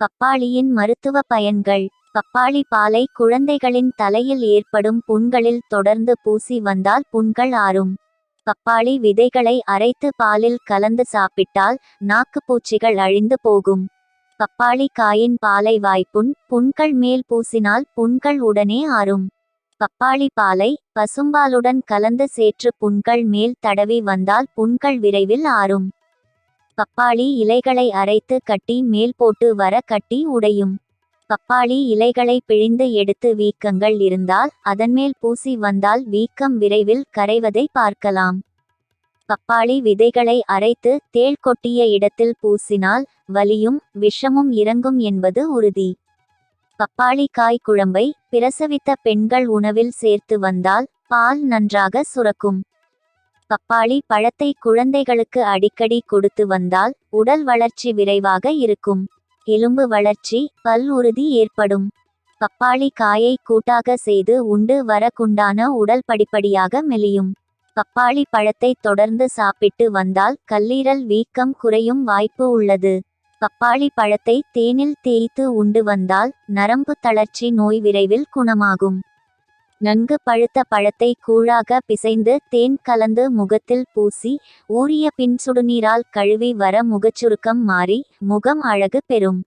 பப்பாளியின் மருத்துவ பயன்கள். பப்பாளி பாலை குழந்தைகளின் தலையில் ஏற்படும் புண்களில் தொடர்ந்து பூசி வந்தால் புண்கள் ஆறும். பப்பாளி விதைகளை அரைத்து பாலில் கலந்து சாப்பிட்டால் நாக்குப்பூச்சிகள் அழிந்து போகும். பப்பாளி காயின் பாலை வாய்ப்புண் புண்கள் மேல் பூசினால் புண்கள் உடனே ஆறும். பப்பாளி பாலை பசும்பாலுடன் கலந்து சேற்று புண்கள் மேல் தடவி வந்தால் புண்கள் விரைவில் ஆறும். பப்பாளி இலைகளை அரைத்து கட்டி மேல் போட்டு வர கட்டி உடையும். பப்பாளி இலைகளை பிழிந்து எடுத்து வீக்கங்கள் இருந்தால் அதன்மேல் பூசி வந்தால் வீக்கம் விரைவில் கரைவதை பார்க்கலாம். பப்பாளி விதைகளை அரைத்து தேள் கொட்டிய இடத்தில் பூசினால் வலியும் விஷமும் இறங்கும் என்பது உறுதி. பப்பாளி காய் குழம்பை பிரசவித்த பெண்கள் உணவில் சேர்த்து வந்தால் பால் நன்றாக சுரக்கும். பப்பாளி பழத்தை குழந்தைகளுக்கு அடிக்கடி கொடுத்து வந்தால் உடல் வளர்ச்சி விரைவாக இருக்கும். எலும்பு வளர்ச்சி பல் உறுதி ஏற்படும். பப்பாளி காயை கூட்டாக செய்து உண்டு வரக்குண்டான உடல் படிப்படியாக மெலியும். பப்பாளி பழத்தை தொடர்ந்து சாப்பிட்டு வந்தால் கல்லீரல் வீக்கம் குறையும் வாய்ப்பு உள்ளது. பப்பாளி பழத்தை தேனில் தேய்த்து உண்டு வந்தால் நரம்பு தளர்ச்சி நோய் விரைவில் குணமாகும். நன்கு பழுத்த பழத்தை கூழாக பிசைந்து தேன் கலந்து முகத்தில் பூசி ஊறிய பின் சுடுநீரால் கழுவி வர முகச்சுருக்கம் மாறி முகம் அழகு பெறும்.